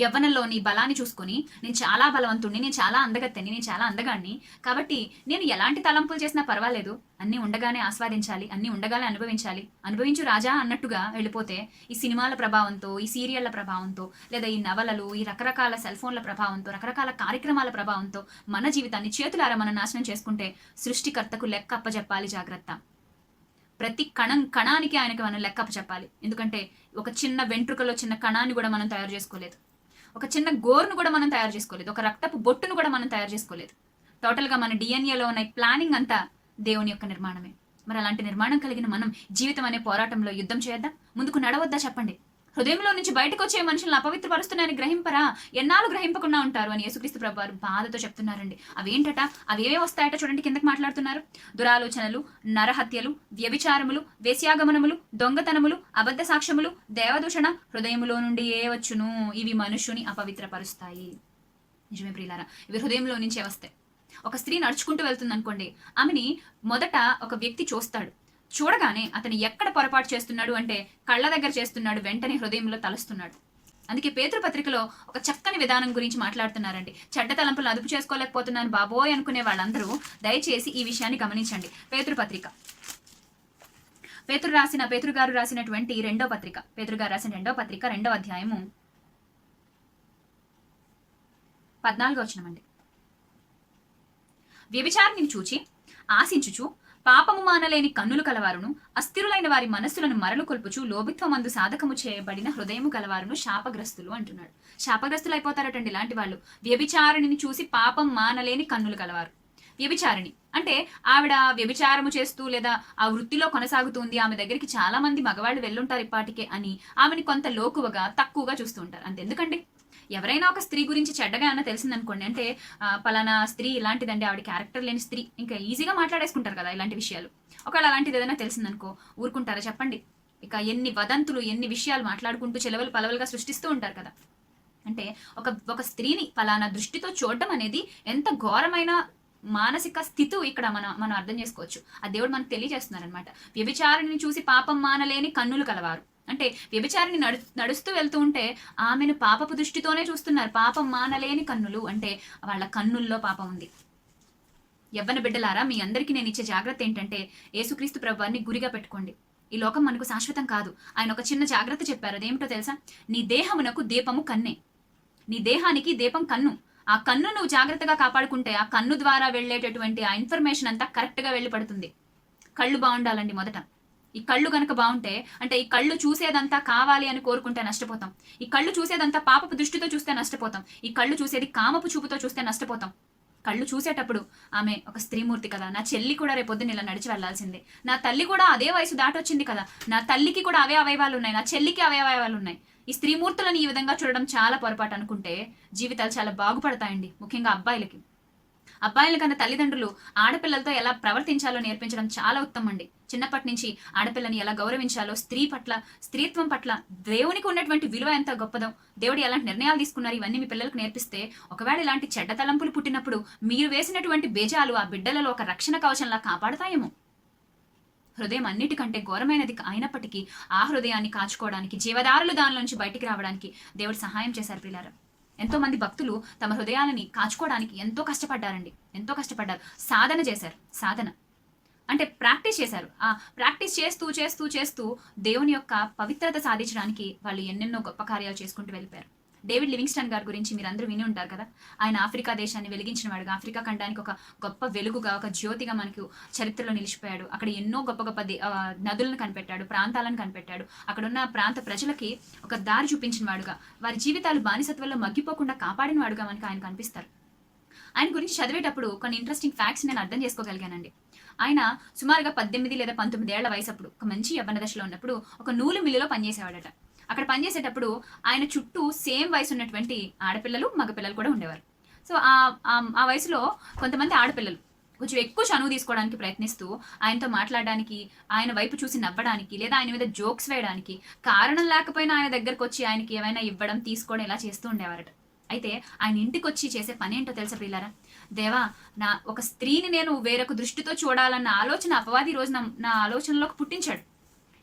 యవ్వనంలోని బలాన్ని చూసుకొని నేను చాలా బలవంతుణ్ణి నేను చాలా అందగత్తెని నేను చాలా అందగాడిని కాబట్టి నేను ఎలాంటి తలంపులు చేసినా పర్వాలేదు. అన్నీ ఉండగానే ఆస్వాదించాలి అన్నీ ఉండగానే అనుభవించాలి. అనుభవించు రాజా అన్నట్టుగా వెళ్ళిపోతే ఈ సినిమాల ప్రభావంతో ఈ సీరియళ్ళ ప్రభావంతో లేదా ఈ నవలలు ఈ రకరకాల సెల్ ఫోన్ల ప్రభావంతో రకరకాల కార్యక్రమాల ప్రభావంతో మన జీవితాన్ని చేతులారా మనం నాశనం చేసుకుంటే సృష్టికర్తకు లెక్క అప్పజెప్పాలి జాగ్రత్త. ప్రతి కణం కణానికి ఆయనకి మనం లెక్క చెప్పాలి ఎందుకంటే ఒక చిన్న వెంట్రుకలో చిన్న కణాన్ని కూడా మనం తయారు చేసుకోలేదు. ఒక చిన్న గోరును కూడా మనం తయారు చేసుకోలేదు. ఒక రక్తపు బొట్టును కూడా మనం తయారు చేసుకోలేదు. టోటల్గా మన డిఎన్ఏలో ఉన్న ప్లానింగ్ అంతా దేవుని యొక్క నిర్మాణమే. మరి అలాంటి నిర్మాణం కలిగిన మనం జీవితం అనే పోరాటంలో యుద్ధం చేద్దాం. ముందుకు నడవద్దా చెప్పండి? హృదయంలో నుంచి బయటకు వచ్చే మనుషులను అపవిత్రపరుస్తున్నాయని గ్రహింపరా? ఎన్నాళ్ళు గ్రహింపకుండా ఉంటారు అని యేసుక్రీస్తు ప్రభు వారు బాధతో చెప్తున్నారండి. అవేంటట? అవేవే వస్తాయట చూడండి కిందకి మాట్లాడుతున్నారు. దురాలోచనలు నరహత్యలు వ్యభిచారములు వేశ్యాగమనములు దొంగతనములు అబద్ధ సాక్ష్యములు దేవదూషణ హృదయములో నుండి ఏ వచ్చును? ఇవి మనుషుని అపవిత్రపరుస్తాయి. నిజమే ప్రియులారా ఇవి హృదయంలో నుంచే వస్తాయి. ఒక స్త్రీ నడుచుకుంటూ వెళ్తుంది అనుకోండి ఆమెని మొదట ఒక వ్యక్తి చూస్తాడు. చూడగానే అతను ఎక్కడ పొరపాటు చేస్తున్నాడు అంటే కళ్ళ దగ్గర చేస్తున్నాడు వెంటనే హృదయంలో తలుస్తున్నాడు. అందుకే పేతృపత్రికలో ఒక చక్కని విధానం గురించి మాట్లాడుతున్నారండి. చెడ్డ తలంపులను అదుపు చేసుకోలేకపోతున్నాను బాబోయ్ అనుకునే వాళ్ళందరూ దయచేసి ఈ విషయాన్ని గమనించండి. పేతృపత్రిక పేతురు రాసిన పేతురుగారు రాసినటువంటి రెండో పత్రిక. పేతురుగారు రాసిన రెండో పత్రిక రెండో అధ్యాయము పద్నాలుగో వచ్చినమండి వ్యభిచారిని చూచి ఆశించుచు పాపము మానలేని కన్నులు కలవారును అస్థిరులైన వారి మనస్సులను మరలు కొల్పుచు లోభిత్వమందు సాధకము చేయబడిన హృదయము కలవారును శాపగ్రస్తులు అంటున్నాడు. శాపగ్రస్తులు అయిపోతారటండి ఇలాంటి వాళ్ళు. వ్యభిచారిణిని చూసి పాపం మానలేని కన్నులు కలవారు. వ్యభిచారిణి అంటే ఆవిడ వ్యభిచారము చేస్తూ లేదా ఆ వృత్తిలో కొనసాగుతుంది ఆమె దగ్గరికి చాలా మంది మగవాళ్ళు వెళ్ళుంటారు ఇప్పటికే అని ఆమెని కొంత లోకువగా తక్కువగా చూస్తూ ఉంటారు. అంతే ఎవరైనా ఒక స్త్రీ గురించి చెడ్డగా అన్న తెలిసిందనుకోండి అంటే పలానా స్త్రీ ఇలాంటిదండి ఆవిడ క్యారెక్టర్ లేని స్త్రీ ఇంకా ఈజీగా మాట్లాడేసుకుంటారు కదా ఇలాంటి విషయాలు. ఒకవేళ అలాంటిది ఏదైనా తెలిసిందనుకో ఊరుకుంటారా చెప్పండి. ఇక ఎన్ని వదంతులు ఎన్ని విషయాలు మాట్లాడుకుంటూ చెలవలు పలవలుగా సృష్టిస్తూ ఉంటారు కదా. అంటే ఒక ఒక స్త్రీని పలానా దృష్టితో చూడడం అనేది ఎంత ఘోరమైన మానసిక స్థితి ఇక్కడ మనం మనం అర్థం చేసుకోవచ్చు. ఆ దేవుడు మనకు తెలియజేస్తున్నారనమాట వ్యభిచారిని చూసి పాపం మానలేని కన్నులు కలవారు. అంటే వ్యభిచారిని నడు నడుస్తూ వెళ్తూ ఉంటే ఆమెను పాపపు దృష్టితోనే చూస్తున్నారు. పాపం మానలేని కన్నులు. అంటే వాళ్ళ కన్నుల్లో పాపం ఉంది. యవ్వన బిడ్డలారా మీ అందరికీ నేను ఇచ్చే జాగ్రత్త ఏంటంటే యేసుక్రీస్తు ప్రభువాన్ని గురిగా పెట్టుకోండి. ఈ లోకం మనకు శాశ్వతం కాదు. ఆయన ఒక చిన్న జాగ్రత్త చెప్పారు. అదేమిటో తెలుసా? నీ దేహమునకు దీపము కన్నే. నీ దేహానికి దీపం కన్ను. ఆ కన్ను నువ్వు జాగ్రత్తగా కాపాడుకుంటే ఆ కన్ను ద్వారా వెళ్ళేటటువంటి ఆ ఇన్ఫర్మేషన్ అంతా కరెక్ట్గా వెళ్ళి పడుతుంది కళ్ళు బాగుండాలండి మొదట. ఈ కళ్ళు కనుక బాగుంటే అంటే ఈ కళ్ళు చూసేదంతా కావాలి అని కోరుకుంటే నష్టపోతాం. ఈ కళ్ళు చూసేదంతా పాపపు దృష్టితో చూస్తే నష్టపోతాం. ఈ కళ్ళు చూసేది కామపు చూపుతో చూస్తే నష్టపోతాం. కళ్ళు చూసేటప్పుడు ఆమె ఒక స్త్రీమూర్తి కదా. నా చెల్లి కూడా రేపొద్దున ఇలా నడిచి వెళ్ళాల్సిందే నా తల్లి కూడా అదే వయసు దాటొచ్చింది కదా. నా తల్లికి కూడా అవే అవయవాలు ఉన్నాయి. నా చెల్లికి అవే అవయవాలు ఉన్నాయి. ఈ స్త్రీమూర్తులను ఈ విధంగా చూడడం చాలా పొరపాటు అనుకుంటే జీవితాలు చాలా బాగుపడతాయండి. ముఖ్యంగా అబ్బాయిలకి. అబ్బాయిల కన్నా తల్లిదండ్రులు ఆడపిల్లలతో ఎలా ప్రవర్తించాలో నేర్పించడం చాలా ఉత్తమం అండి చిన్నప్పటి నుంచి ఆడపిల్లని ఎలా గౌరవించాలో స్త్రీ పట్ల స్త్రీత్వం పట్ల దేవునికి ఉన్నటువంటి విలువ ఎంత గొప్పదో దేవుడు ఎలాంటి నిర్ణయాలు తీసుకున్నారు ఇవన్నీ మీ పిల్లలకు నేర్పిస్తే ఒకవేళ ఇలాంటి చెడ్డ తలంపులు పుట్టినప్పుడు మీరు వేసినటువంటి బేజాలు ఆ బిడ్డలలో ఒక రక్షణ కవచంలా కాపాడతాయేమో? హృదయం అన్నిటికంటే ఘోరమైనది అయినప్పటికీ ఆ హృదయాన్ని కాచుకోవడానికి జీవదారులు దానిలోంచి బయటికి రావడానికి దేవుడు సహాయం చేశారు పిల్లారా ఎంతో మంది భక్తులు తమ హృదయాలని కాచుకోవడానికి ఎంతో కష్టపడ్డారండి. ఎంతో కష్టపడ్డారు. సాధన చేశారు. సాధన. అంటే ప్రాక్టీస్ చేశారు. ఆ ప్రాక్టీస్ చేస్తూ చేస్తూ చేస్తూ దేవుని యొక్క పవిత్రత సాధించడానికి వాళ్ళు ఎన్నెన్నో గొప్ప కార్యాలు చేసుకుంటూ వెళ్ళిపోయారు. డేవిడ్ లివింగ్స్టన్ గారి గురించి మీరు అందరూ విని ఉంటారు కదా? ఆయన ఆఫ్రికా దేశాన్ని వెలిగించిన వాడుగా. ఆఫ్రికా ఖండానికి ఒక గొప్ప వెలుగుగా ఒక జ్యోతిగా మనకు చరిత్రలో నిలిచిపోయాడు. అక్కడ ఎన్నో గొప్ప గొప్ప నదులను కనిపెట్టాడు ప్రాంతాలను కనిపెట్టాడు. అక్కడ ఉన్న ప్రాంత ప్రజలకి ఒక దారి చూపించిన వాడుగా. వారి జీవితాలు బానిసత్వంలో మగ్గిపోకుండా కాపాడిన వాడుగా మనకు ఆయన కనిపిస్తారు. ఆయన గురించి చదివేటప్పుడు కొన్ని ఇంట్రెస్టింగ్ ఫ్యాక్ట్స్ నేను అర్థం చేసుకోగలిగానండి. ఆయన సుమారుగా పద్దెనిమిది లేదా పంతొమ్మిది ఏళ్ళ వయసు అప్పుడు ఒక మంచి యవ్వన దశలో ఉన్నప్పుడు ఒక నూలు మిల్లులో పనిచేసేవాడట. అక్కడ పనిచేసేటప్పుడు ఆయన చుట్టూ సేమ్ వయసు ఉన్నటువంటి ఆడపిల్లలు మగపిల్లలు కూడా ఉండేవారు. సో ఆ వయసులో కొంతమంది ఆడపిల్లలు కొంచెం ఎక్కువ చనువు తీసుకోవడానికి ప్రయత్నిస్తూ ఆయనతో మాట్లాడడానికి ఆయన వైపు చూసి నవ్వడానికి లేదా ఆయన మీద జోక్స్ వేయడానికి కారణం లేకపోయినా ఆయన దగ్గరకు వచ్చి ఆయనకి ఏమైనా ఇవ్వడం తీసుకోవడం ఇలా చేస్తూ ఉండేవారట. అయితే ఆయన ఇంటికి వచ్చి చేసే పని ఏంటో తెలుసా పిల్లారా దేవా నా ఒక స్త్రీని నేను వేరొక దృష్టితో చూడాలన్న ఆలోచన అపవాది రోజు నా నా ఆలోచనలోకి పుట్టించాడు.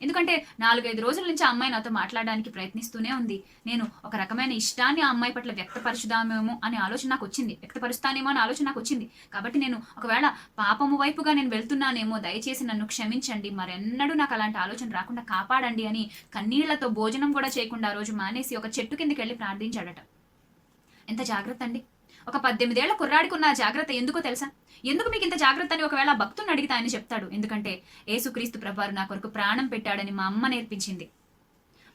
ఎందుకంటే నాలుగైదు రోజుల నుంచి ఆ అమ్మాయి నాతో మాట్లాడడానికి ప్రయత్నిస్తూనే ఉంది. నేను ఒక రకమైన ఇష్టాన్ని ఆ అమ్మాయి పట్ల వ్యక్తపరుచుదామేమో అనే ఆలోచన నాకు వచ్చింది వ్యక్తపరుస్తానేమో అనే ఆలోచన నాకు వచ్చింది కాబట్టి నేను ఒకవేళ పాపము వైపుగా నేను వెళ్తున్నానేమో దయచేసి నన్ను క్షమించండి. మరెన్నడూ నాకు అలాంటి ఆలోచన రాకుండా కాపాడండి అని కన్నీళ్ళతో భోజనం కూడా చేయకుండా ఆ రోజు మానేసి ఒక చెట్టు కిందకి వెళ్ళి ప్రార్థించాడట. ఎంత జాగ్రత్త అండి. ఒక పద్దెనిమిదేళ్ళ కుర్రాడికి ఉన్న జాగ్రత్త ఎందుకో తెలుసా? ఎందుకు మీకు ఇంత జాగ్రత్త అని ఒకవేళ భక్తుని అడిగితే ఆయన చెప్తాడు. ఎందుకంటే యేసుక్రీస్తు ప్రభారు నా కొరకు ప్రాణం పెట్టాడని మా అమ్మ నేర్పించింది.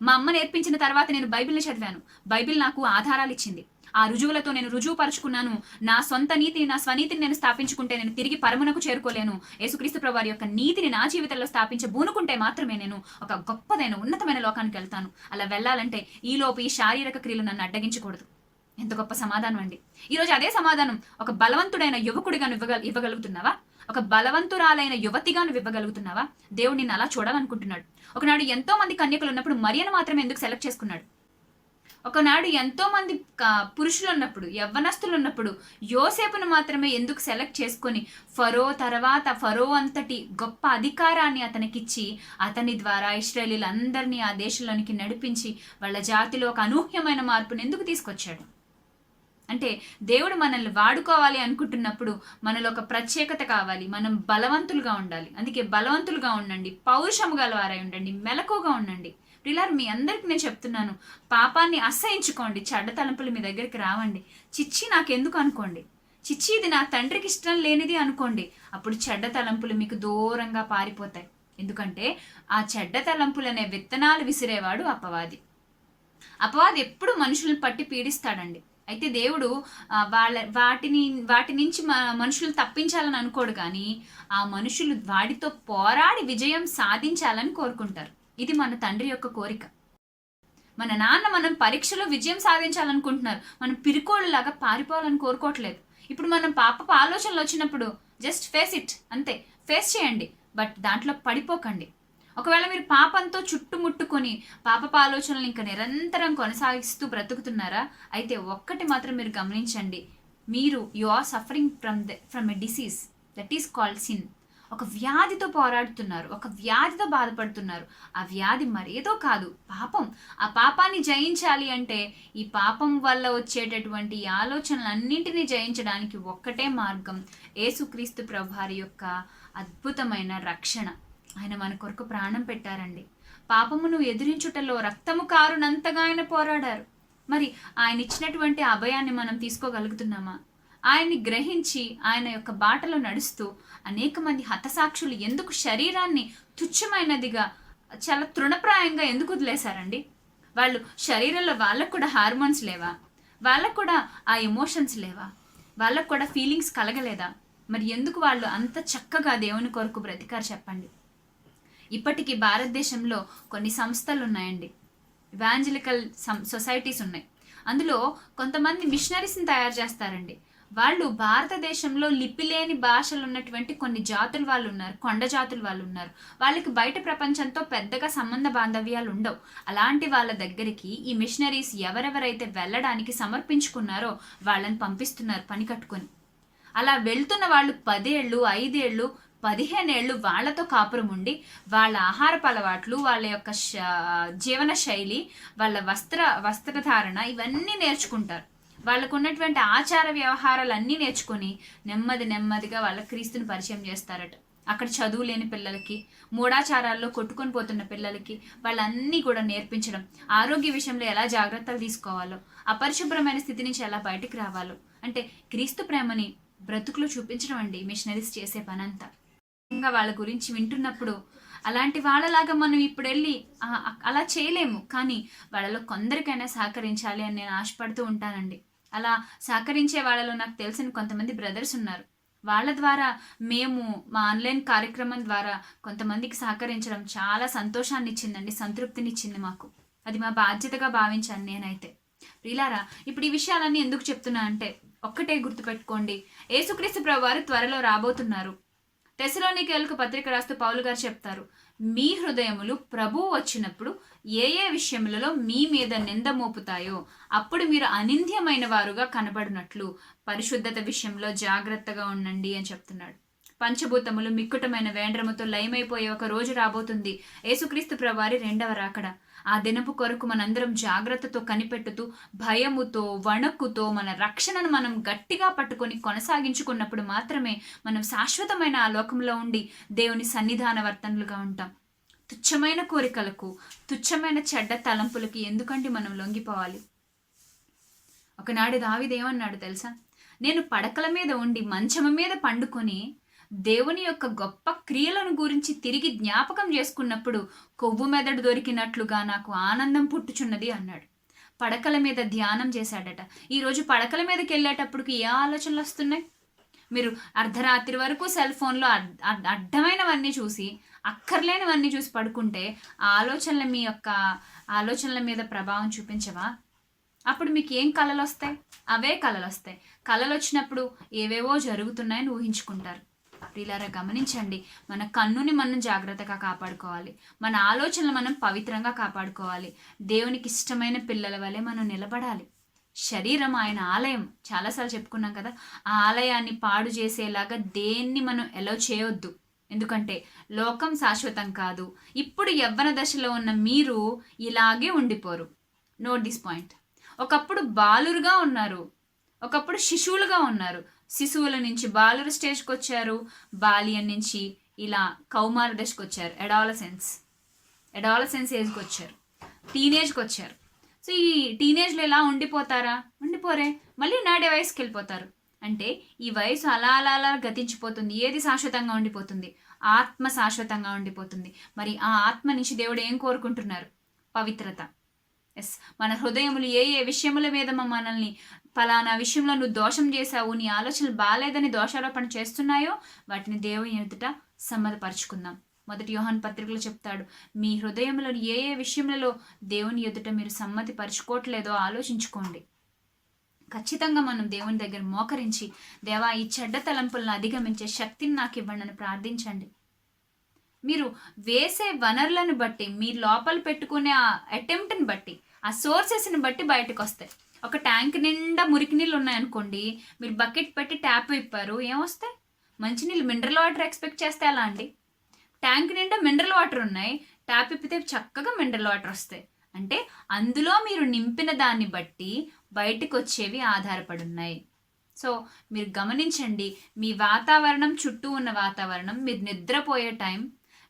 మా అమ్మ నేర్పించిన తర్వాత నేను బైబిల్ని చదివాను. బైబిల్ నాకు ఆధారాలు ఇచ్చింది. ఆ రుజువులతో నేను రుజువు పరుచుకున్నాను నా సొంత నీతిని నా స్వనీతిని నేను స్థాపించుకుంటే నేను తిరిగి పరమునకు చేరుకోలేను. యేసుక్రీస్తు ప్రభువారి యొక్క నీతిని నా జీవితంలో స్థాపించ బూనుకుంటే మాత్రమే నేను ఒక గొప్పదైన ఉన్నతమైన లోకానికి వెళ్తాను. అలా వెళ్ళాలంటే ఈలోపు ఈ శారీరక క్రియలు నన్ను అడ్డగించకూడదు. ఎంత గొప్ప సమాధానం అండి. ఈరోజు అదే సమాధానం. ఒక బలవంతుడైన యువకుడిగా నువ్వు ఇవ్వగల ఇవ్వగలుగుతున్నావా? ఒక బలవంతురాలైన యువతిగా నువ్వు ఇవ్వగలుగుతున్నావా? దేవుడు నిన్ను అలా చూడాలనుకుంటున్నాడు. ఒకనాడు ఎంతో మంది కన్యకులు ఉన్నప్పుడు మరియను మాత్రమే ఎందుకు సెలెక్ట్ చేసుకున్నాడు? ఒకనాడు ఎంతో మంది పురుషులు ఉన్నప్పుడు యవ్వనస్తులు ఉన్నప్పుడు యోసేపును మాత్రమే ఎందుకు సెలెక్ట్ చేసుకొని ఫరో తర్వాత ఫరో అంతటి గొప్ప అధికారాన్ని అతనికిచ్చి అతని ద్వారా ఇస్రాయలీలందరినీ ఆ దేశంలోనికి నడిపించి వాళ్ళ జాతిలో ఒక అనూహ్యమైన మార్పును ఎందుకు తీసుకొచ్చాడు? అంటే దేవుడు మనల్ని వాడుకోవాలి అనుకుంటున్నప్పుడు మనలో ఒక ప్రత్యేకత కావాలి. మనం బలవంతులుగా ఉండాలి. అందుకే బలవంతులుగా ఉండండి. పౌరుషము గలవారై ఉండండి. మెలకుగా ఉండండి. ప్రిలార్ మీ అందరికి నేను చెప్తున్నాను పాపాన్ని అసహించుకోండి. చెడ్డ తలంపులు మీ దగ్గరికి రావండి. చిచ్చి నాకెందుకు అనుకోండి? చిచ్చి ఇది నా తండ్రికి ఇష్టం లేనిది అనుకోండి. అప్పుడు చెడ్డ తలంపులు మీకు దూరంగా పారిపోతాయి. ఎందుకంటే ఆ చెడ్డ తలంపులు అనే విత్తనాలు విసిరేవాడు అపవాది. అపవాది ఎప్పుడు మనుషులను పట్టి పీడిస్తాడండి. అయితే దేవుడు వాళ్ళ వాటిని వాటి నుంచి మనుషులు తప్పించాలని అనుకోడు కానీ ఆ మనుషులు వాటితో పోరాడి విజయం సాధించాలని కోరుకుంటారు. ఇది మన తండ్రి యొక్క కోరిక. మన నాన్న మనం పరీక్షలో విజయం సాధించాలనుకుంటున్నారు. మనం పిరికోళ్ళలాగా పారిపోవాలని కోరుకోవట్లేదు. ఇప్పుడు మనం పాపపు ఆలోచనలు వచ్చినప్పుడు జస్ట్ ఫేస్ ఇట్ అంతే. ఫేస్ చేయండి బట్ దాంట్లో పడిపోకండి. ఒకవేళ మీరు పాపంతో చుట్టుముట్టుకొని పాపపు ఆలోచనలు ఇంకా నిరంతరం కొనసాగిస్తూ బ్రతుకుతున్నారా? అయితే ఒక్కటి మాత్రం మీరు గమనించండి. మీరు you are suffering from the from a disease that is called sin ఒక వ్యాధితో పోరాడుతున్నారు ఒక వ్యాధితో బాధపడుతున్నారు. ఆ వ్యాధి మరేదో కాదు పాపం. ఆ పాపాన్ని జయించాలి అంటే ఈ పాపం వల్ల వచ్చేటటువంటి ఆలోచనలన్నింటినీ జయించడానికి ఒక్కటే మార్గం. ఏసుక్రీస్తు ప్రభారి యొక్క అద్భుతమైన రక్షణ. ఆయన మన కొరకు ప్రాణం పెట్టారండి. పాపమును ఎదిరించుటలో రక్తము కారునంతగా ఆయన పోరాడారు. మరి ఆయన ఇచ్చినటువంటి అభయాన్ని మనం తీసుకోగలుగుతున్నామా? ఆయన్ని గ్రహించి ఆయన యొక్క బాటలో నడుస్తూ అనేక మంది హతసాక్షులు ఎందుకు శరీరాన్ని తుచ్చమైనదిగా చాలా తృణప్రాయంగా ఎందుకు వదిలేశారండి? వాళ్ళు శరీరంలో వాళ్ళకు కూడా హార్మోన్స్ లేవా? వాళ్ళకు కూడా ఆ ఎమోషన్స్ లేవా? వాళ్ళకు కూడా ఫీలింగ్స్ కలగలేదా? మరి ఎందుకు వాళ్ళు అంత చక్కగా దేవుని కొరకు బ్రతికారు చెప్పండి. ఇప్పటికీ భారతదేశంలో కొన్ని సంస్థలు ఉన్నాయండి ఇవాంజలికల్ సొసైటీస్ ఉన్నాయి. అందులో కొంతమంది మిషనరీస్ని తయారు చేస్తారండి. వాళ్ళు భారతదేశంలో లిపి లేని భాషలు ఉన్నటువంటి కొన్ని జాతులు వాళ్ళు ఉన్నారు కొండ జాతులు వాళ్ళు ఉన్నారు వాళ్ళకి బయట ప్రపంచంతో పెద్దగా సంబంధ బాంధవ్యాలు ఉండవు. అలాంటి వాళ్ళ దగ్గరికి ఈ మిషనరీస్ ఎవరెవరైతే వెళ్ళడానికి సమర్పించుకున్నారో వాళ్ళని పంపిస్తున్నారు పని కట్టుకొని అలా వెళ్తున్న వాళ్ళు పదేళ్ళు ఐదేళ్ళు పదిహేనేళ్ళు వాళ్ళతో కాపురం ఉండి వాళ్ళ ఆహారపు అలవాట్లు వాళ్ళ యొక్క జీవన శైలి వాళ్ళ వస్త్ర వస్త్రధారణ ఇవన్నీ నేర్చుకుంటారు. వాళ్ళకు ఉన్నటువంటి ఆచార వ్యవహారాలు అన్నీ నేర్చుకొని నెమ్మది నెమ్మదిగా వాళ్ళ క్రీస్తుని పరిచయం చేస్తారట. అక్కడ చదువు లేని పిల్లలకి మూడాచారాల్లో కొట్టుకొని పోతున్న పిల్లలకి వాళ్ళన్నీ కూడా నేర్పించడం ఆరోగ్య విషయంలో ఎలా జాగ్రత్తలు తీసుకోవాలో అపరిశుభ్రమైన స్థితి నుంచి ఎలా బయటికి రావాలో. అంటే క్రీస్తు ప్రేమని బ్రతుకులో చూపించడం అండి మిషనరీస్ చేసే పనంతా. వాళ్ళ గురించి వింటున్నప్పుడు అలాంటి వాళ్ళలాగా మనం ఇప్పుడు వెళ్ళి అలా చేయలేము. కానీ వాళ్ళలో కొందరికైనా సహకరించాలి అని నేను ఆశపడుతూ ఉంటానండి. అలా సహకరించే వాళ్ళలో నాకు తెలిసిన కొంతమంది బ్రదర్స్ ఉన్నారు. వాళ్ళ ద్వారా మేము మా ఆన్లైన్ కార్యక్రమం ద్వారా కొంతమందికి సహకరించడం చాలా సంతోషాన్ని ఇచ్చిందండి సంతృప్తినిచ్చింది మాకు. అది మా బాధ్యతగా భావించాను నేనైతే. ప్రిలారా ఇప్పుడు ఈ విషయాలన్నీ ఎందుకు చెప్తున్నా అంటే ఒక్కటే గుర్తుపెట్టుకోండి. ఏసుక్రీస్తు ప్రభు వారు త్వరలో రాబోతున్నారు. టెసలోనికేలకు పత్రిక రాస్తూ పౌలు గారు చెప్తారు మీ హృదయములు ప్రభువు వచ్చినప్పుడు ఏ ఏ విషయములలో మీ మీద నింద మోపుతాయో అప్పుడు మీరు అనింద్యమైన వారుగా కనబడినట్లు పరిశుద్ధత విషయంలో జాగ్రత్తగా ఉండండి అని చెప్తున్నాడు. పంచభూతములు మిక్కుటమైన వేండ్రముతో లయమైపోయే ఒక రోజు రాబోతుంది. యేసుక్రీస్తు ప్రవారి రెండవ రాకడ. ఆ దినపు కొరకు మనందరం జాగ్రత్తతో కనిపెట్టుతూ భయముతో వణుకుతో మన రక్షణను మనం గట్టిగా పట్టుకొని కొనసాగించుకున్నప్పుడు మాత్రమే మనం శాశ్వతమైన ఆ లోకంలో ఉండి దేవుని సన్నిధాన వర్తనలుగా ఉంటాం. తుచ్చమైన కోరికలకు తుచ్చమైన చెడ్డ తలంపులకి ఎందుకంటే మనం లొంగిపోవాలి? ఒకనాడు దావిదేమన్నాడు తెలుసా? నేను పడకల మీద ఉండి మంచము మీద పండుకొని దేవుని యొక్క గొప్ప క్రియలను గురించి తిరిగి జ్ఞాపకం చేసుకున్నప్పుడు కొవ్వు మెదడు దొరికినట్లుగా నాకు ఆనందం పుట్టుచున్నది అన్నాడు. పడకల మీద ధ్యానం చేశాడట. ఈరోజు పడకల మీదకి వెళ్ళేటప్పటికి ఏ ఆలోచనలు వస్తున్నాయి? మీరు అర్ధరాత్రి వరకు సెల్ ఫోన్లో అడ్- అడ్డమైనవన్నీ చూసి అక్కర్లేనివన్నీ చూసి పడుకుంటే ఆలోచనల ఆలోచనలు మీ యొక్క ఆలోచనల మీద ప్రభావం చూపించవా? అప్పుడు మీకు ఏం కళలు వస్తాయి అవే కళలు వస్తాయి కళలు వచ్చినప్పుడు ఏవేవో జరుగుతున్నాయని ఊహించుకుంటారు. ప్రియులారా గమనించండి మన కన్నుని మనం జాగ్రత్తగా కాపాడుకోవాలి. మన ఆలోచనలు మనం పవిత్రంగా కాపాడుకోవాలి. దేవునికి ఇష్టమైన పిల్లల వలె మనం నిలబడాలి. శరీరం ఆయన ఆలయం. చాలాసార్లు చెప్పుకున్నాం కదా ఆ ఆలయాన్ని పాడు చేసేలాగా దేన్ని మనం ఎలా చేయొద్దు. ఎందుకంటే లోకం శాశ్వతం కాదు. ఇప్పుడు యవ్వన దశలో ఉన్న మీరు ఇలాగే ఉండిపోరు. నోట్ దిస్ పాయింట్ ఒకప్పుడు బాలురుగా ఉన్నారు. ఒకప్పుడు శిశువులుగా ఉన్నారు. శిశువుల నుంచి బాలురు స్టేజ్కి వచ్చారు. బాల్యం నుంచి ఇలా కౌమార దశకు వచ్చారు. ఎడాలసెన్స్ ఎడాలసెన్స్ ఏజ్కి వచ్చారు. టీనేజ్కి వచ్చారు. సో ఈ టీనేజ్లో ఎలా ఉండిపోతారా? ఉండిపోరే. మళ్ళీ నాడే వయసుకి వెళ్ళిపోతారు. అంటే ఈ వయసు అలా అలా అలా గతించిపోతుంది. ఏది శాశ్వతంగా ఉండిపోతుంది? ఆత్మ శాశ్వతంగా ఉండిపోతుంది. మరి ఆ ఆత్మ నుంచి దేవుడు ఏం కోరుకుంటున్నారు? పవిత్రత. ఎస్ మన హృదయములు ఏ ఏ విషయముల మీద మనల్ని ఫలానా విషయంలో నువ్వు దోషం చేశావు నీ ఆలోచనలు బాగాలేదని దోషారోపణ చేస్తున్నాయో వాటిని దేవుని ఎదుట సమ్మతపరుచుకుందాం. మొదటి యోహాన్ పత్రికలో చెప్తాడు మీ హృదయంలో ఏ ఏ విషయములలో దేవుని ఎదుట మీరు సమ్మతి పరుచుకోవట్లేదో ఆలోచించుకోండి. ఖచ్చితంగా మనం దేవుని దగ్గర మోకరించి దేవా ఈ చెడ్డ తలంపులను అధిగమించే శక్తిని నాకు ఇవ్వండి అని ప్రార్థించండి. మీరు వేసే వనరులను బట్టి మీ లోపల పెట్టుకునే ఆ అటెంప్ట్ని బట్టి ఆ సోర్సెస్ని బట్టి బయటకు వస్తాయి ఒక ట్యాంక్ నిండా మురికి నీళ్ళు ఉన్నాయనుకోండి మీరు బకెట్ పెట్టి ట్యాప్ విప్పారు ఏమొస్తాయి? మంచినీళ్ళు మినరల్ వాటర్ ఎక్స్పెక్ట్ చేస్తే ఎలా అండి? ట్యాంక్ నిండా మినరల్ వాటర్ ఉన్నాయి ట్యాప్ ఇప్పితే చక్కగా మినరల్ వాటర్ వస్తాయి. అంటే అందులో మీరు నింపిన దాన్ని బట్టి బయటకు వచ్చేవి ఆధారపడి ఉన్నాయి సో మీరు గమనించండి మీ వాతావరణం చుట్టూ ఉన్న వాతావరణం మీరు నిద్రపోయే టైం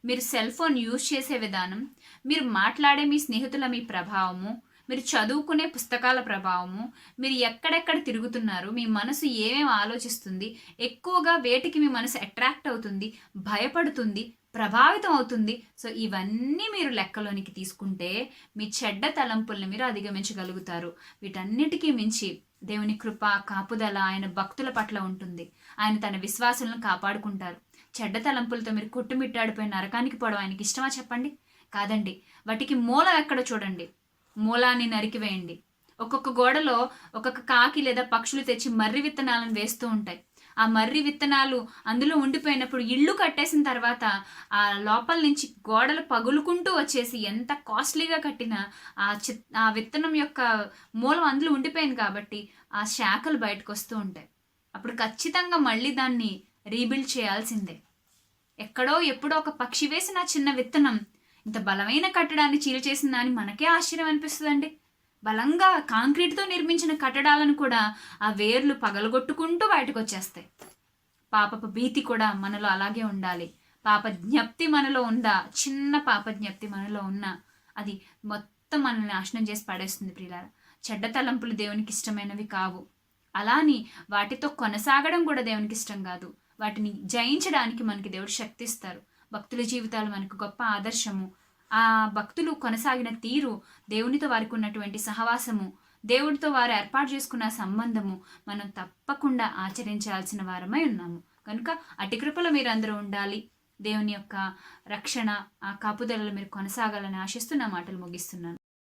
మీరు సెల్ ఫోన్ యూజ్ చేసే విధానం మీరు మాట్లాడే మీ స్నేహితుల మీ ప్రభావము మీరు చదువుకునే పుస్తకాల ప్రభావము మీరు ఎక్కడెక్కడ తిరుగుతున్నారు మీ మనసు ఏమేమి ఆలోచిస్తుంది ఎక్కువగా వేటికి మీ మనసు అట్రాక్ట్ అవుతుంది భయపడుతుంది ప్రభావితం అవుతుంది సో ఇవన్నీ మీరు లెక్కలోనికి తీసుకుంటే మీ చెడ్డ తలంపుల్ని మీరు అధిగమించగలుగుతారు. వీటన్నిటికీ మించి దేవుని కృప కాపుదల ఆయన భక్తుల పట్ల ఉంటుంది. ఆయన తన విశ్వాసాలను కాపాడుకుంటారు. చెడ్డ తలంపులతో మీరు కొట్టుమిట్టాడిపోయి నరకానికి పోవడం ఆయనకి ఇష్టమా చెప్పండి? కాదండి. వాటికి మూలం ఎక్కడ చూడండి. మూలాన్ని నరికివేయండి ఒక్కొక్క గోడలో ఒక్కొక్క కాకి లేదా పక్షులు తెచ్చి మర్రి విత్తనాలను వేస్తూ ఉంటాయి. ఆ మర్రి విత్తనాలు అందులో ఉండిపోయినప్పుడు ఇల్లు కట్టేసిన తర్వాత ఆ లోపల నుంచి గోడలు పగులుకుంటూ వచ్చేసి ఎంత కాస్ట్లీగా కట్టినా ఆ చి ఆ విత్తనం యొక్క మూలం అందులో ఉండిపోయింది కాబట్టి ఆ శాఖలు బయటకు వస్తూ ఉంటాయి. అప్పుడు ఖచ్చితంగా మళ్ళీ దాన్ని రీబిల్డ్ చేయాల్సిందే. ఎక్కడో ఎప్పుడో ఒక పక్షి వేసిన చిన్న విత్తనం ఇంత బలమైన కట్టడాన్ని చీల్చేసిందా అని మనకే ఆశ్చర్యం అనిపిస్తుందండి. బలంగా కాంక్రీట్తో నిర్మించిన కట్టడాలను కూడా ఆ వేర్లు పగలగొట్టుకుంటూ బయటకు వచ్చేస్తాయి పాపపు భీతి కూడా మనలో అలాగే ఉండాలి. పాప జ్ఞప్తి మనలో ఉందా? చిన్న పాప జ్ఞప్తి మనలో ఉన్నా అది మొత్తం మనల్ని నాశనం చేసి పడేస్తుంది ప్రియులారా. చెడ్డ తలంపులు దేవునికి ఇష్టమైనవి కావు. అలాని వాటితో కొనసాగడం కూడా దేవునికి ఇష్టం కాదు. వాటిని జయించడానికి మనకి దేవుడు శక్తిస్తారు. భక్తుల జీవితాలు మనకు గొప్ప ఆదర్శము. ఆ భక్తులు కొనసాగిన తీరు దేవునితో వారికి ఉన్నటువంటి సహవాసము దేవుడితో వారు ఏర్పాటు చేసుకున్న సంబంధము మనం తప్పకుండా ఆచరించాల్సిన వారమై ఉన్నాము. కనుక అటు కృపలో మీరు అందరూ ఉండాలి. దేవుని యొక్క రక్షణ ఆ కాపుదలలో మీరు కొనసాగాలని ఆశిస్తున్న మాటలు ముగిస్తున్నాను.